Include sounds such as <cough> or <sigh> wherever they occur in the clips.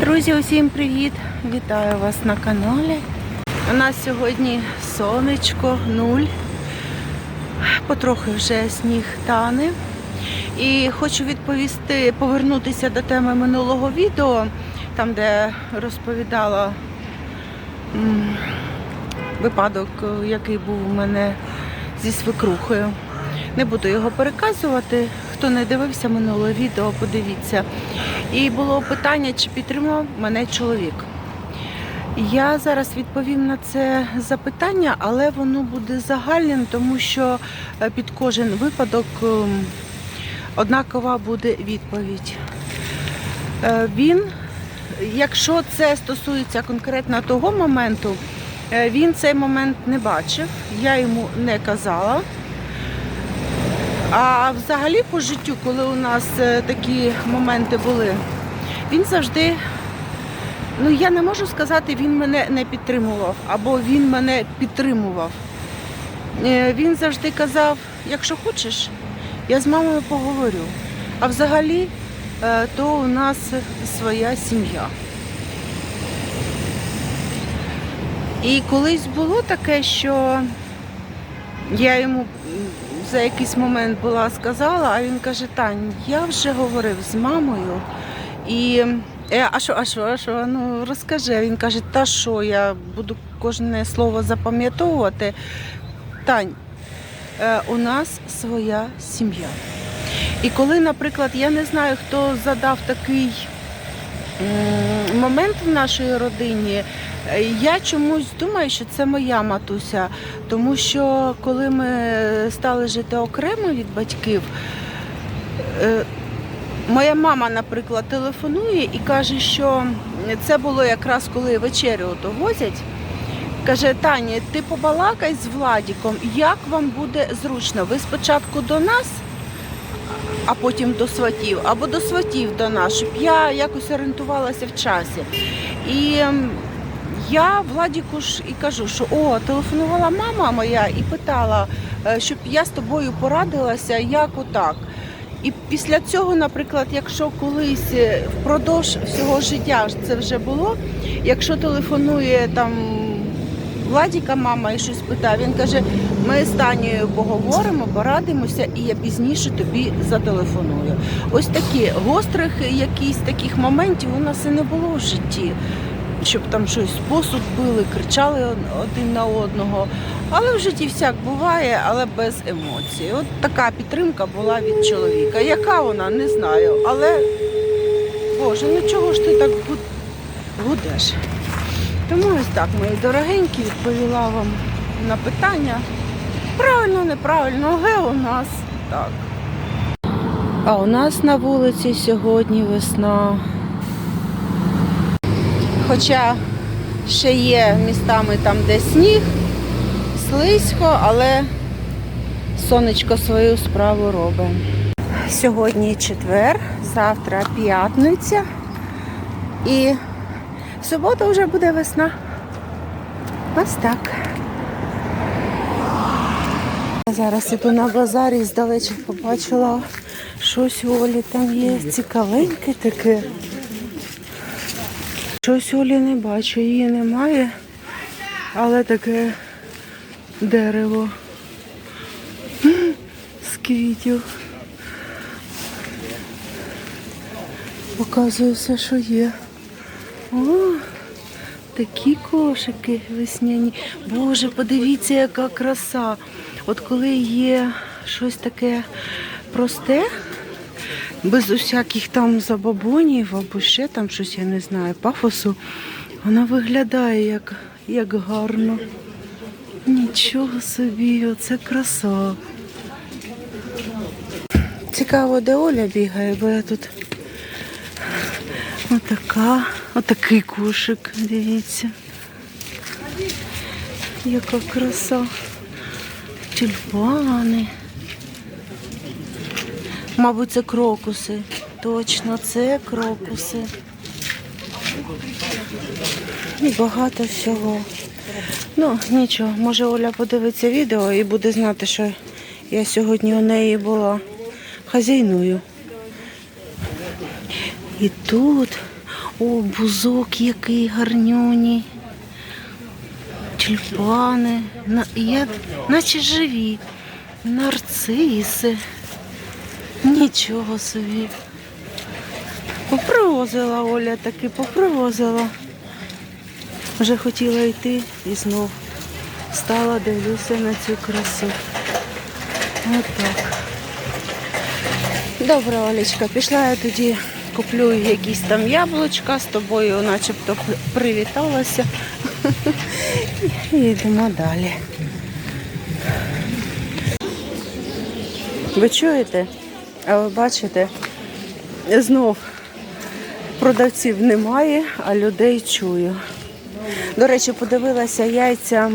Друзі, усім привіт! Вітаю вас на каналі. У нас сьогодні сонечко, нуль. Потрохи вже сніг тане. І хочу відповісти, повернутися до теми минулого відео, там, де розповідала випадок, який був у мене зі свекрухою. Не буду його переказувати. Хто не дивився минуле відео, подивіться. І було питання, чи підтримав мене чоловік. Я зараз відповім на це запитання, але воно буде загальним, тому що е, під кожен випадок ем, однакова буде відповідь. Е, Він, якщо це стосується конкретно того моменту, е, він цей момент не бачив, я йому не казала. А взагалі по життю, коли у нас е, такі моменти були, він завжди, ну я не можу сказати, він мене не підтримував або він мене підтримував. Е, Він завжди казав, якщо хочеш, я з мамою поговорю. А взагалі, е, то у нас своя сім'я. І колись було таке, що я йому за якийсь момент була сказала, а він каже, Тань, я вже говорив з мамою. І е, а що, а що, а що? Ну розкажи. Він каже, та що, я буду кожне слово запам'ятовувати. Тань, е, у нас своя сім'я. І коли, наприклад, я не знаю, хто задав такий момент в нашій родині, е, я чомусь думаю, що це моя матуся. Тому що коли ми стали жити окремо від батьків, е, моя мама, наприклад, телефонує і каже, що це було якраз коли вечерю ото возять. Каже, Таня, ти побалакай з Владіком, як вам буде зручно. Ви спочатку до нас, а потім до сватів, або до сватів до нас, щоб я якось орієнтувалася в часі. І ем, я Владіку ж і кажу, що о, телефонувала мама моя і питала, е, щоб я з тобою порадилася, як отак. І після цього, наприклад, якщо колись е, впродовж всього життя це вже було, якщо телефонує там Владіка мама і щось питає, він каже, ми з Танією поговоримо, порадимося, і я пізніше тобі зателефоную. Ось такі гострих якісь таких моментів у нас і не було в житті. Щоб там щось посуд били, кричали один на одного. Але в житті всяк буває, але без емоцій. От така підтримка була від чоловіка. Яка вона, не знаю. Але, Боже, ну чого ж ти так гудеш? Тому ось так, мої дорогенькі, відповіла вам на питання. Правильно, неправильно, але у нас так. А у нас на вулиці сьогодні весна. Хоча ще є містами там, де сніг, слизько, але сонечко свою справу робить. Сьогодні четвер, завтра п'ятниця і в суботу вже буде весна. Ось так. Зараз іду на базарі і здалечі побачила щось у Олі там є цікавеньке таке. Щось Олі не бачу, її немає, але таке дерево з квітів. Показує все, що є. О, такі кошики весняні. Боже, подивіться, яка краса. От коли є щось таке просте, без усяких там забобонів або ще там щось, я не знаю, пафосу, вона виглядає як, як гарно. Нічого собі, оце краса. Цікаво, де Оля бігає, бо я тут отака, отакий кошик, дивіться. Яка краса. Тюльпани. Мабуть, це крокуси. Точно, це крокуси. І багато всього. Ну, нічого, може Оля подивиться відео і буде знати, що я сьогодні у неї була хазяйною. І тут О, бузок який гарнюній. Тюльпани, на, я, наче живі. Нарциси. Нічого собі. Попривозила Оля таки, попривозила. Вже хотіла йти і знов стала, дивлюся на цю красу. Отак. Добре, Олечка, пішла я тоді куплю якісь там яблучка з тобою, начебто привіталася. І йдемо далі. Ви чуєте? А ви бачите? Знов продавців немає, а людей чую. До речі, подивилася яйця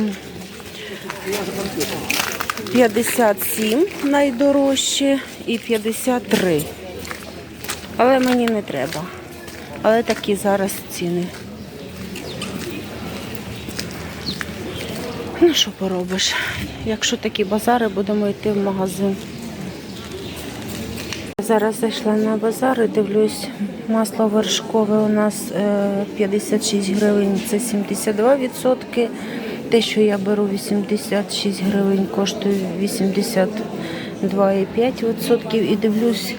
57 найдорожчі і 53. Але мені не треба. Але такі зараз ціни. Ну, що поробиш? Якщо такі базари, будемо йти в магазин. Зараз зайшла на базар і дивлюсь, масло вершкове у нас е, 56 гривень, це 72%. Те, що я беру 86 гривень, коштує 82,5%. І дивлюсь,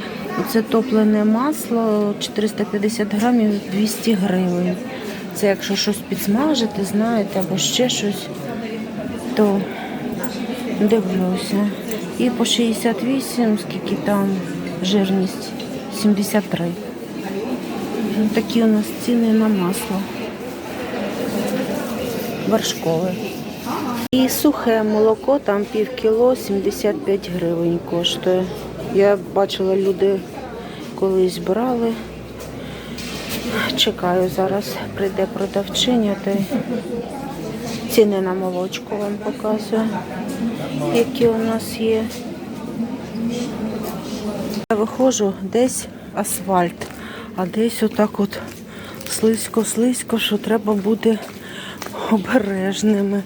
це топлене масло 450 грамів 200 гривень. Це якщо щось підсмажити, знаєте, або ще щось, то дивлюся. І по 68, скільки там жирність 73. Ну, Такі у нас ціни на масло. Вершкове. І сухе молоко, там пів кіло 75 гривень коштує. Я бачила, люди колись брали. Чекаю, зараз прийде продавчиня, та ціни на молочко вам показую, які у нас є. Я виходжу десь асфальт, а десь отак от слизько-слизько, що треба бути обережними.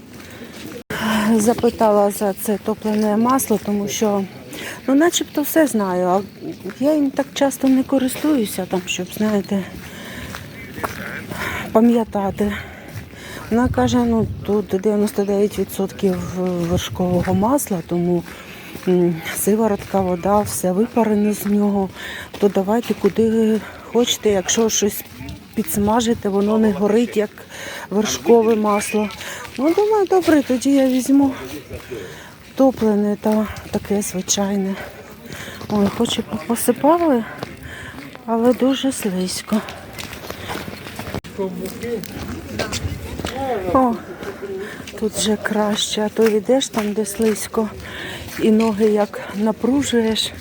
Запитала за це топлене масло, тому що ну начебто все знаю, а я їм так часто не користуюся, там, щоб, знаєте, пам'ятати. Вона каже, ну тут 99% вершкового масла, тому сиворотка, вода, все випарене з нього. То давайте куди хочете, якщо щось підсмажите, воно не горить, як вершкове масло. Ну, думаю, добре, тоді я візьму топлене та таке звичайне. Ой, хоч і посипали, але дуже слизько. О, тут вже краще, а то йдеш там, де слизько, і ноги як напружуєш,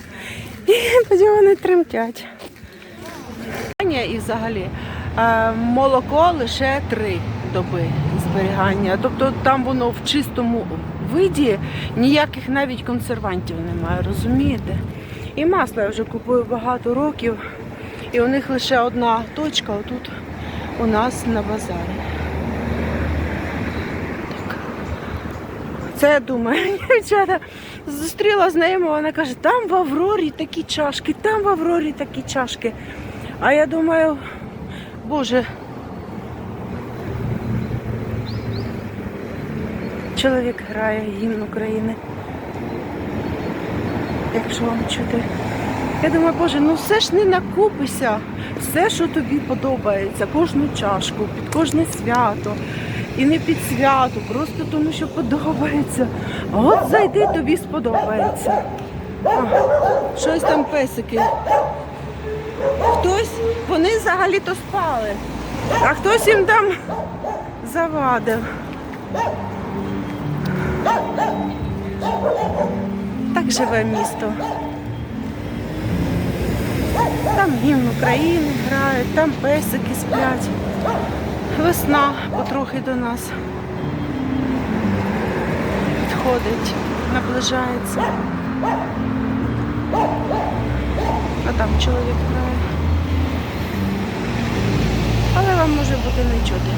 і тоді вони тремтять. І взагалі е, молоко лише три доби зберігання. Тобто там воно в чистому виді ніяких навіть консервантів немає, розумієте? І масло я вже купую багато років, і у них лише одна точка отут у нас на базарі. Це я думаю, <laughs> дівчата зустріла знайому, вона каже, там в Аврорі такі чашки, там в Аврорі такі чашки. А я думаю, боже. Чоловік грає гімн України. Якщо вам чути. Я думаю, боже, ну все ж не накупися. Все, що тобі подобається, кожну чашку, під кожне свято. І не під свято, просто тому що подобається. А от зайди, тобі сподобається. А, щось там песики. Хтось, вони взагалі-то спали, а хтось їм там завадив. Так живе місто. Там гімн України грають, там песики сплять. Весна потрохи до нас підходить, наближається. А там чоловік грає. Але вам може бути не чути.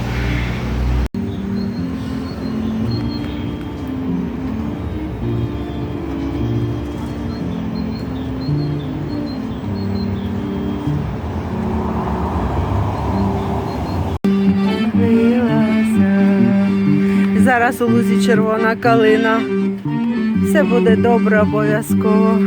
Зараз у лузі червона калина. Все буде добре обов'язково.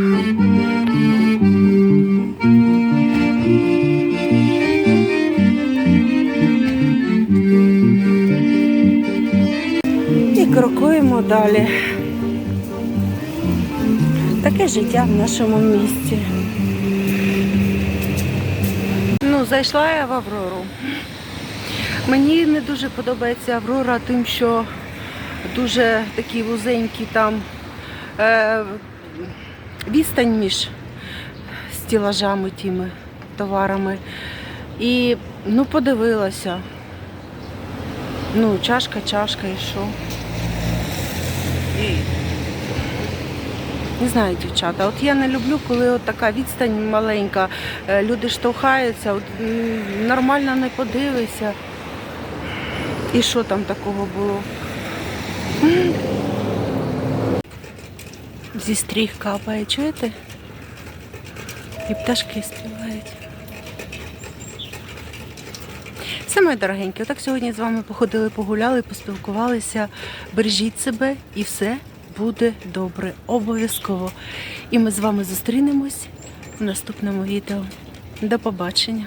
І крокуємо далі. Таке життя в нашому місті. Ну, зайшла я в Аврору. Мені не дуже подобається Аврора тим, що дуже такі вузенькі там е, відстань між стілажами тими товарами. І ну подивилася. Ну, чашка, чашка і що. Не знаю, дівчата. От я не люблю, коли от така відстань маленька, е, люди штовхаються, от, нормально не подивишся. І що там такого було? Зі стріх капає, чуєте? І пташки співають. Все, мої дорогенькі, отак сьогодні з вами походили, погуляли, поспілкувалися. Бережіть себе і все буде добре. Обов'язково. І ми з вами зустрінемось в наступному відео. До побачення!